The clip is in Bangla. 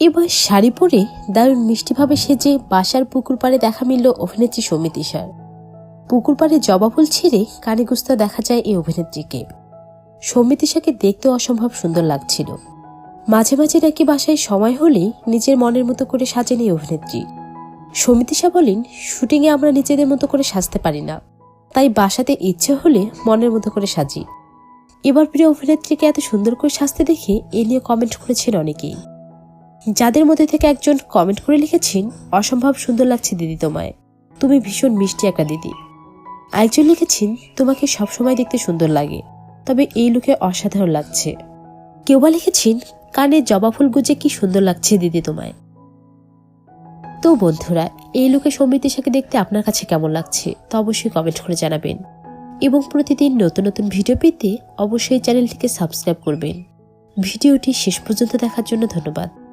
এবার শাড়ি পরে দারুণ মিষ্টিভাবে সেজে বাসার পুকুর পাড়ে দেখা মিলল অভিনেত্রী সমিতিসার পুকুর পাড়ে জবা ফুল ছিঁড়ে কানে গুস্তা দেখা যায় এই অভিনেত্রীকে। সমিতিসাকে দেখতে অসম্ভব সুন্দর লাগছিল। মাঝে মাঝে নাকি বাসায় সময় হলেই নিজের মনের মতো করে সাজেন এই অভিনেত্রী। সমিতিসা বলেন, শুটিংয়ে আমরা নিজেদের মতো করে সাজতে পারি না। তাই বাসাতে ইচ্ছে হলে মনের মতো করে সাজি। এবার প্রিয় অভিনেত্রীকে এত সুন্দর করে সাজতে দেখে এ নিয়ে কমেন্ট করেছেন অনেকেই। যাদের মধ্যে থেকে একজন কমেন্ট করে লিখেছেন, অসম্ভব সুন্দর লাগছে দিদি তোমায়। তুমি ভীষণ মিষ্টি একটা দিদি। আরেকজন লিখেছেন, তোমাকে সবসময় দেখতে সুন্দর লাগে, তবে এই লুকে অসাধারণ লাগছে। কেউ বা লিখেছেন কানে জবা ফুল গুজে কি সুন্দর লাগছে দিদি তোমায়। তো বন্ধুরা, এই লুকে সমৃদ্ধি সাথে দেখতে আপনার কাছে কেমন লাগছে, তা অবশ্যই কমেন্ট করে জানাবেন। এবং প্রতিদিন নতুন নতুন ভিডিও পেতে অবশ্যই চ্যানেলটিকে সাবস্ক্রাইব করবেন। ভিডিওটি শেষ পর্যন্ত দেখার জন্য ধন্যবাদ।